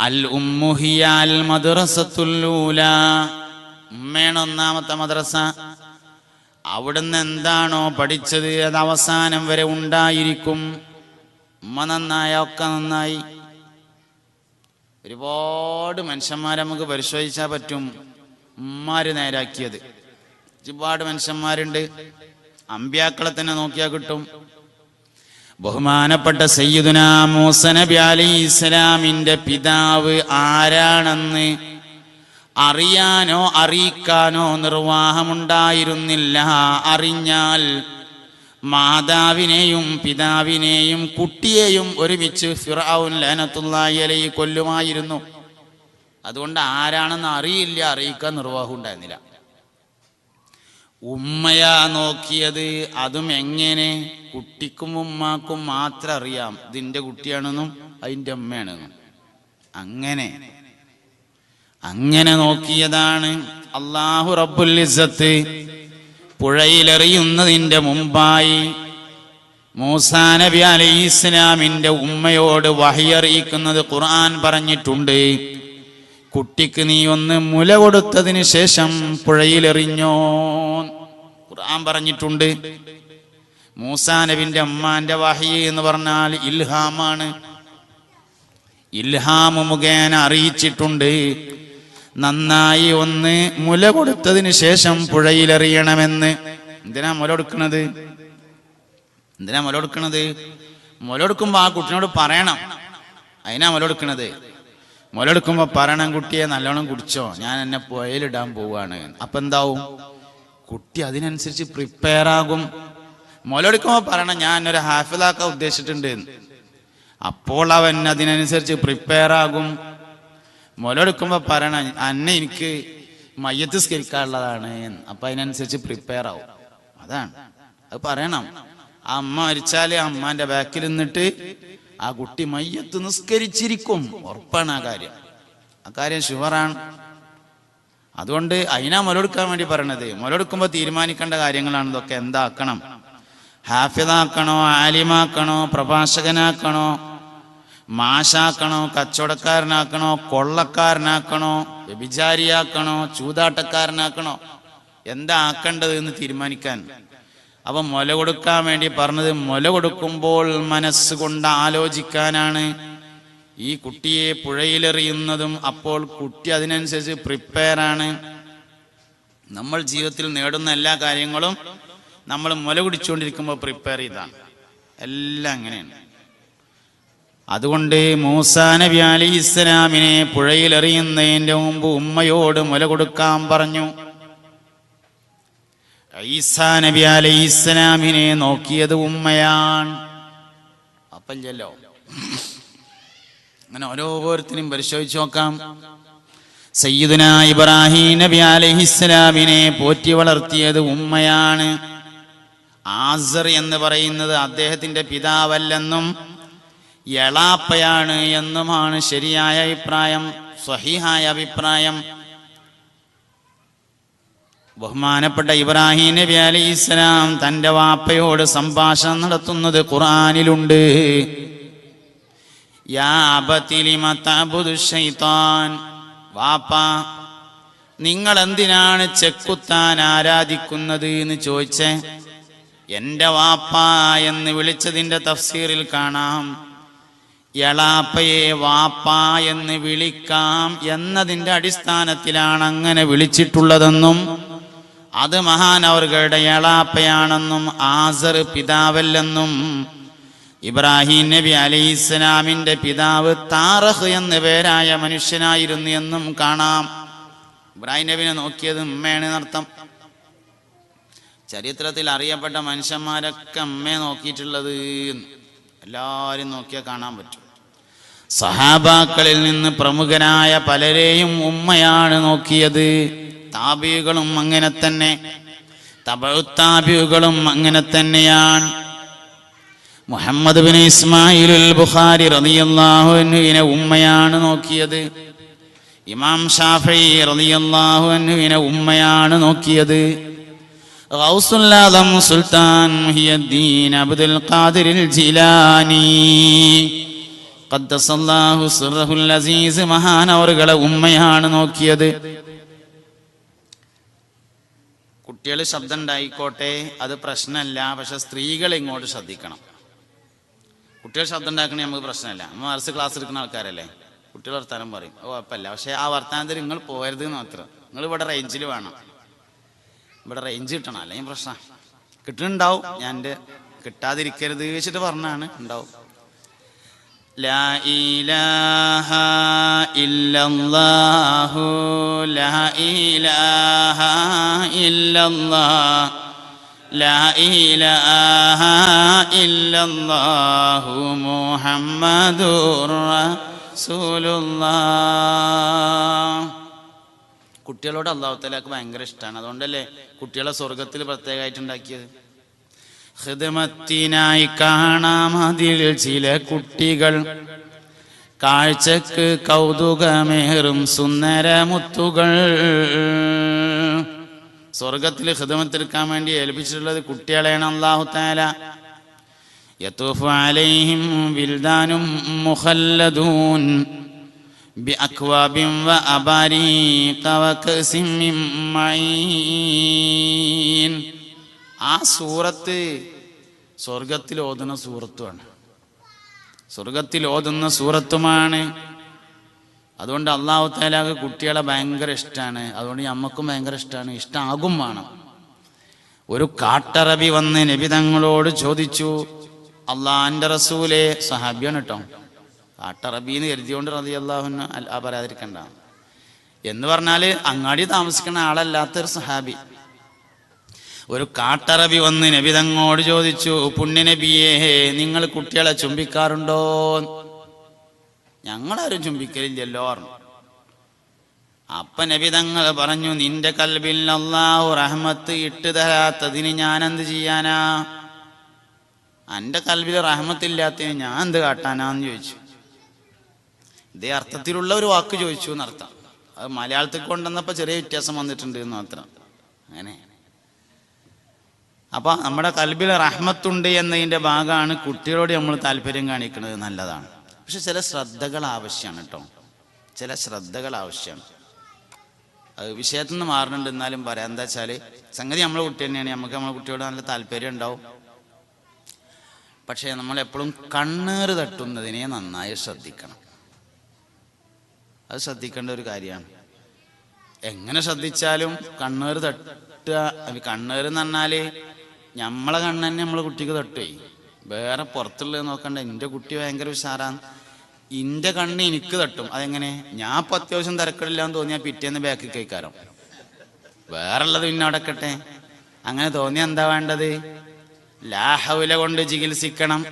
അൽ ഒന്നാമത്തെ മദ്രസ. അവിടുന്ന് എന്താണോ പഠിച്ചത് അത് അവസാനം വരെ ഉണ്ടായിരിക്കും. ഉമ്മ നന്നായ ഒക്കെ നന്നായി. ഒരുപാട് മനുഷ്യന്മാരെ നമുക്ക് പരിശോധിച്ചാൽ പറ്റും ഉമ്മാര് നേരാക്കിയത്. ഒരുപാട് മനുഷ്യന്മാരുണ്ട്. അമ്പ്യാക്കളെ തന്നെ നോക്കിയാൽ കിട്ടും. ബഹുമാനപ്പെട്ട സയ്യിദുന മൂസ നബി അലി ഇസ്ലാമിന്റെ പിതാവ് ആരാണെന്ന് അറിയാനോ അറിയിക്കാനോ നിർവാഹമുണ്ടായിരുന്നില്ല. അറിഞ്ഞാൽ മാതാവിനെയും പിതാവിനെയും കുട്ടിയെയും ഒരുമിച്ച് ഫിറാവുൻ ലഹനത്തുള്ളി കൊല്ലുമായിരുന്നു. അതുകൊണ്ട് ആരാണെന്ന് അറിയില്ല അറിയിക്കാൻ നിർവാഹം ഉണ്ടായിരുന്നില്ല. ഉമ്മയാ നോക്കിയത് അതും എങ്ങനെ? കുട്ടിക്കും ഉമ്മാക്കും മാത്രം അറിയാം ഇതിന്റെ കുട്ടിയാണെന്നും അതിന്റെ അമ്മയാണെന്നും. അങ്ങനെ. അങ്ങനെ നോക്കിയതാണ് അള്ളാഹു റബ്ബുൽ ഇസ്സത്ത് പുഴയിലെറിയുന്നതിന്റെ മുമ്പായി മൂസാ നബി അലൈഹി ഇസ്ലാമിന്റെ ഉമ്മയോട് വഹിയറിയിക്കുന്നത് ഖുർആൻ പറഞ്ഞിട്ടുണ്ട്. കുട്ടിക്ക് നീ ഒന്ന് മുല കൊടുത്തതിന് ശേഷം പുഴയിലെറിഞ്ഞോ? ഖുർആൻ പറഞ്ഞിട്ടുണ്ട് മൂസാ നബിന്റെ അമ്മാന്റെ വഹി എന്ന് പറഞ്ഞാൽ ഇൽഹാമാണ്. ഇൽഹാമ് മുഖേന അറിയിച്ചിട്ടുണ്ട് നന്നായി ഒന്ന് മുല കൊടുത്തതിന് ശേഷം പുഴയിലെറിയണമെന്ന്. എന്തിനാ മുല കൊടുക്കണത്? എന്തിനാ മുല കൊടുക്കണത്? മുല കൊടുക്കുമ്പോ ആ കുട്ടിനോട് പറയണം അതിനാ മുല കൊടുക്കണത്? മുല കൊടുക്കുമ്പോ പറയണം കുട്ടിയെ നല്ലോണം കുടിച്ചോ? ഞാൻ എന്നെ പുഴയിലിടാൻ പോവാണ്. അപ്പൊ എന്താവും? കുട്ടി അതിനനുസരിച്ച് പ്രിപ്പയർ ആകും. മുലയെടുക്കുമ്പോൾ പറയണം ഞാൻ ഒരു ഹാഫിലാക്കാൻ ഉദ്ദേശിച്ചിട്ടുണ്ട്. അപ്പോൾ അവൻ അതിനനുസരിച്ച് പ്രിപ്പയർ ആകും. മുലയെടുക്കുമ്പോൾ പറയണം അന്നെ എനിക്ക് മയ്യത്ത് സ്കരിക്കാനുള്ളതാണ്. അപ്പൊ അതിനനുസരിച്ച് പ്രിപ്പയർ ആവും. അതാണ്. അത് പറയണം. അമ്മ മരിച്ചാൽ അമ്മാന്റെ ബാക്കിൽ നിന്നിട്ട് ആ കുട്ടി മയ്യത്ത് നിസ്കരിച്ചിരിക്കും. ഉറപ്പാണ് ആ കാര്യം. ആ കാര്യം ഷുവറാണ് അതുകൊണ്ട് അതിനാ മുലൊടുക്കാൻ വേണ്ടി പറയണത്. മുലയെടുക്കുമ്പോൾ തീരുമാനിക്കേണ്ട കാര്യങ്ങളാണ് ഇതൊക്കെ. എന്താക്കണം? ഹാഫിദാക്കണോ ആലിമാക്കണോ പ്രഭാഷകനാക്കണോ മാഷാക്കണോ കച്ചവടക്കാരനാക്കണോ കൊള്ളക്കാരനാക്കണോ വ്യഭിചാരിയാക്കണോ ചൂതാട്ടക്കാരനാക്കണോ? എന്താ ആക്കേണ്ടത് എന്ന് തീരുമാനിക്കാൻ? അപ്പൊ മുല കൊടുക്കാൻ വേണ്ടി പറഞ്ഞത് മുല കൊടുക്കുമ്പോൾ മനസ്സുകൊണ്ട് ആലോചിക്കാനാണ്. ഈ കുട്ടിയെ പുഴയിലെറിയുന്നതും അപ്പോൾ കുട്ടി അതിനനുസരിച്ച് പ്രിപ്പയർ ആണ്. നമ്മൾ ജീവിതത്തിൽ നേടുന്ന എല്ലാ കാര്യങ്ങളും നമ്മൾ മുല കുടിച്ചുകൊണ്ടിരിക്കുമ്പോൾ പ്രിപ്പയർ ചെയ്താണ് എല്ലാം അങ്ങനെയാണ്. അതുകൊണ്ട് മൂസാ നബി അലി ഇസ്ലാമിനെ പുഴയിലെറിയുന്നതിന്റെ മുമ്പ് ഉമ്മയോട് മുല കൊടുക്കാൻ പറഞ്ഞു. ഈസാ നബി അലൈഹി ഇസ്ലാമിനെ നോക്കിയത് ഉമ്മയാണ്. അപ്പല്ലോ അങ്ങനെ ഓരോരുത്തരും പരിശോധിച്ച് നോക്കാം. സയ്യിദുന ഇബ്രാഹിം നബി അലൈഹിസ്സലാമിനെ പോറ്റി വളർത്തിയത് ഉമ്മയാണ്. ആസർ എന്ന് പറയുന്നത് അദ്ദേഹത്തിന്റെ പിതാവല്ലെന്നും എളാപ്പയാണ് എന്നുമാണ് ശരിയായ അഭിപ്രായം സ്വഹീഹായ അഭിപ്രായം. ബഹുമാനപ്പെട്ട ഇബ്രാഹിം നബി അലി ഇസ്ലാം തന്റെ വാപ്പയോട് സംഭാഷണം നടത്തുന്നത് ഖുറാനിലുണ്ട് വാപ്പ നിങ്ങൾ എന്തിനാണ് ചെക്കുത്താൻ ആരാധിക്കുന്നത് എന്ന് ചോദിച്ചേ. എന്റെ വാപ്പ എന്ന് വിളിച്ചതിന്റെ തഫ്സീറിൽ കാണാം. എളാപ്പയെ വാപ്പ എന്ന് വിളിക്കാം എന്നതിന്റെ അടിസ്ഥാനത്തിലാണ് അങ്ങനെ വിളിച്ചിട്ടുള്ളതെന്നും അത് മഹാനവർകളുടെ എളാപ്പയാണെന്നും ആസർ പിതാവല്ലെന്നും ഇബ്രാഹിം നബി അലൈഹി പിതാവ് താറഹ് എന്ന പേരായ മനുഷ്യനായിരുന്നു എന്നും കാണാം. ഇബ്രാഹിം നബിനെ നോക്കിയത് ഉമ്മയാണ് എന്നർത്ഥം. ചരിത്രത്തിൽ അറിയപ്പെട്ട മനുഷ്യന്മാരൊക്കെ അമ്മയെ നോക്കിയിട്ടുള്ളത്. എല്ലാവരും നോക്കിയാൽ കാണാൻ പറ്റും. സഹാബാക്കളിൽ നിന്ന് പ്രമുഖനായ പലരെയും ഉമ്മയാണ് നോക്കിയത്. താബികളും അങ്ങനെ തന്നെ. തബുത്താബികളും അങ്ങനെ തന്നെയാണ്. മുഹമ്മദ് ബിൻ ഇസ്മായിലുൽ ബുഖാരി റതിയല്ലാഹുവിനെ ഉമ്മയാണ് നോക്കിയത്. ഇമാം ഷാഫി റതിയല്ലാഹുവിനെ ഉമ്മയാണ് നോക്കിയത്. ഗൗസുല്ലാദം സുൽത്താൻ മുഹിയുദ്ദീൻ അബ്ദുൽ ഖാദിർ ജിലാനി. ഖദ്ദസല്ലാഹു സിർറഹുൽ അസീസ് മഹാനവറുകളെ ഉമ്മയാണ് നോക്കിയത്. കുട്ടികൾ ശബ്ദം ഉണ്ടായിക്കോട്ടെ അത് പ്രശ്നമല്ല. പക്ഷെ സ്ത്രീകൾ ഇങ്ങോട്ട് ശ്രദ്ധിക്കണം. കുട്ടികൾ ശബ്ദം ഉണ്ടാക്കണേ നമുക്ക് പ്രശ്നമല്ല. നമ്മൾ മറസ് ക്ലാസ് എടുക്കുന്ന ആൾക്കാരല്ലേ? കുട്ടികൾ വർത്താനം പറയും. ഓ കുഴപ്പമില്ല. പക്ഷെ ആ വർത്താനത്തിൽ നിങ്ങൾ പോകരുത് മാത്രം. നിങ്ങൾ ഇവിടെ റേഞ്ചിൽ വേണം. ഇവിടെ റേഞ്ച് കിട്ടണം. അല്ലെങ്കിൽ പ്രശ്നം. കിട്ടുന്നുണ്ടാവും. ഞാൻ കിട്ടാതിരിക്കരുത് വെച്ചിട്ട് പറഞ്ഞാണ് ഉണ്ടാവും. കുട്ടികളോട് അള്ളാഹുത്തലാക്ക് ഭയങ്കര ഇഷ്ടമാണ് അതുകൊണ്ടല്ലേ കുട്ടികളെ സ്വർഗത്തിൽ പ്രത്യേകമായിട്ട് ഉണ്ടാക്കിയത്? ഹൃദമത്തിനായി കാണാം അതിൽ ചില കുട്ടികൾ. കാഴ്ചക്ക് കൗതുകമേറും സുന്ദരമുത്തുകൾ. സ്വർഗത്തിൽ ഹൃദമത്തിരിക്കാൻ വേണ്ടി ഏൽപ്പിച്ചിട്ടുള്ളത് കുട്ടികളെയാണ് അള്ളാഹു താല യത്തൂഫ് അലൈഹിം മുഹല്ലദൂൻ വ മിൻ ആ സൂറത്ത് സ്വർഗത്തിൽ ഓതുന്ന സൂറത്തുമാണ്. സ്വർഗത്തിൽ ഓതുന്ന സൂറത്തുമാണ്. അതുകൊണ്ട് അള്ളാഹു താലാക്ക് കുട്ടികളെ ഭയങ്കര ഇഷ്ടമാണ് അതുകൊണ്ട് നമ്മക്കും ഭയങ്കര ഇഷ്ടമാണ് ഇഷ്ടമാകും വേണം. ഒരു കാട്ടറബി വന്ന് നബി തങ്ങളോട് ചോദിച്ചു അള്ളാഹിന്റെ റസൂലെ സഹാബിയാണ് കേട്ടോ കാട്ടറബീന്ന് കരുതിയോണ്ട് റതി അള്ളാഹുന് പറയാതിരിക്കണ്ട. എന്ന് പറഞ്ഞാൽ അങ്ങാടി താമസിക്കുന്ന ആളല്ലാത്തൊരു സഹാബി. ഒരു കാട്ടറബി വന്ന് നബിതങ്ങോട് ചോദിച്ചു പുണ്യ നബിയേ നിങ്ങൾ കുട്ടികളെ ചുംബിക്കാറുണ്ടോ? ഞങ്ങളാരും ചുംബിക്കലില്ലല്ലോ പറഞ്ഞു. അപ്പ നബി തങ്ങൾ പറഞ്ഞു നിന്റെ കൽബിൽ അള്ളാഹു റഹ്മത്ത് ഇട്ട് തരാത്തതിന് ഞാൻ എന്ത് ചെയ്യാനാ? എന്റെ കൽബിൽ റഹ്മത്തില്ലാത്തതിന് ഞാൻ എന്ത് കാട്ടാനാന്ന് ചോദിച്ചു. ഇതേ അർത്ഥത്തിലുള്ള ഒരു വാക്ക് ചോദിച്ചു എന്നർത്ഥം. അത് മലയാളത്തിൽ കൊണ്ടുവന്നപ്പോൾ ചെറിയ വ്യത്യാസം വന്നിട്ടുണ്ട് എന്ന് മാത്രം. അങ്ങനെ. അപ്പൊ നമ്മുടെ കൽബിൽ റഹ്മത്തുണ്ട് എന്നതിന്റെ ഭാഗമാണ് കുട്ടികളോട് നമ്മൾ താല്പര്യം കാണിക്കുന്നത് നല്ലതാണ്. പക്ഷെ ചില ശ്രദ്ധകൾ ആവശ്യമാണ് കേട്ടോ. ചില ശ്രദ്ധകൾ ആവശ്യമാണ്. അത് വിഷയത്തിൽ നിന്ന് മാറുന്നുണ്ട് എന്നാലും പറയാം. എന്താ വെച്ചാൽ സംഗതി നമ്മളെ കുട്ടി തന്നെയാണ്. നമുക്ക് നമ്മളെ കുട്ടിയോട് നല്ല താല്പര്യം ഉണ്ടാവും. പക്ഷേ നമ്മൾ എപ്പോഴും കണ്ണേറ് തട്ടുന്നതിനെ നന്നായി ശ്രദ്ധിക്കണം. അത് ശ്രദ്ധിക്കേണ്ട ഒരു കാര്യമാണ്. എങ്ങനെ ശ്രദ്ധിച്ചാലും കണ്ണേറ് തട്ടുക കണ്ണേറ് എന്ന് പറഞ്ഞാൽ നമ്മളെ കണ്ണ് തന്നെ നമ്മളെ കുട്ടിക്ക് തട്ടേ. വേറെ പുറത്തുള്ളത് നോക്കണ്ട. എന്റെ കുട്ടി ഭയങ്കര ഉഷാറാണ്. ഇന്റെ കണ്ണ് എനിക്ക് തട്ടും. അതെങ്ങനെ? ഞാൻ ഇപ്പൊ അത്യാവശ്യം തിരക്കിടില്ലാന്ന് തോന്നിയാൽ പിറ്റേന്ന് ബാക്കിൽ വേറെ വേറുള്ളത് പിന്നെ അടക്കട്ടെ അങ്ങനെ തോന്നിയ എന്താ വേണ്ടത്? ലാഹൗല കൊണ്ട് ചികിത്സിക്കണം.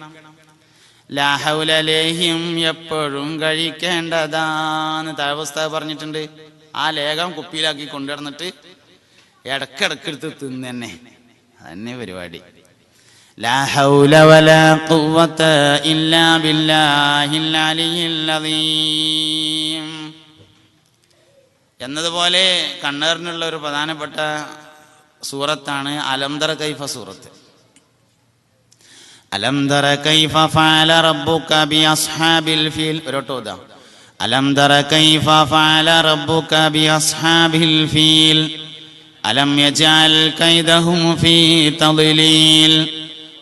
ലാഹൗല ലേഹ്യം എപ്പോഴും കഴിക്കേണ്ടതാന്ന് താവസ്ഥ പറഞ്ഞിട്ടുണ്ട്. ആ ലേഖം കുപ്പിയിലാക്കി കൊണ്ടുവന്നിട്ട് ഇടക്കിടക്ക് എടുത്ത് തിന്ന് തന്നെ അതന്നെ പരിപാടി. എന്നതുപോലെ കണ്ണേറിനുള്ള ഒരു പ്രധാനപ്പെട്ട സൂറത്താണ് അലംതറ കൈഫ സൂറത്ത്. അലംതറ കൈഫ ഫാല റബ്ബുക ബി അസ്ഹാബിൽ ഫീൽ ഒരോട്ടോദാം അലംതറ കൈഫ ഫാല റബ്ബുക ബി അസ്ഹാബിൽ ഫീൽ. അലം യജഅൽ കൈദഹും ഫീ തദ്ലീൽ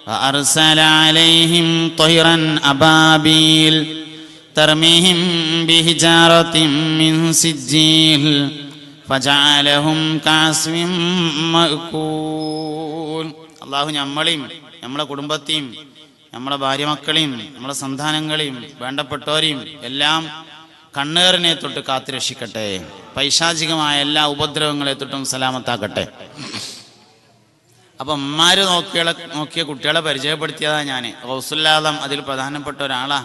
فأرسل عليهم طيرا أبابيل ترميهم بحجارة من سجيل فجعلهم كعصف مأكول അള്ളാഹു നമ്മളെയും നമ്മളെ കുടുംബത്തെയും നമ്മളെ ഭാര്യ മക്കളെയും നമ്മളെ സന്താനങ്ങളെയും വേണ്ടപ്പെട്ടവരെയും എല്ലാം കണ്ണേറിനെ തൊട്ട് കാത്തുരക്ഷിക്കട്ടെ പൈശാചികമായ എല്ലാ ഉപദ്രവങ്ങളെ തൊട്ടും സലാമത്താക്കട്ടെ. അപ്പൊ അമ്മമാര് നോക്കിയ നോക്കിയ കുട്ടികളെ പരിചയപ്പെടുത്തിയതാ ഞാൻ ഹൗസുല്ലാദം അതിൽ പ്രധാനപ്പെട്ട ഒരാളാ.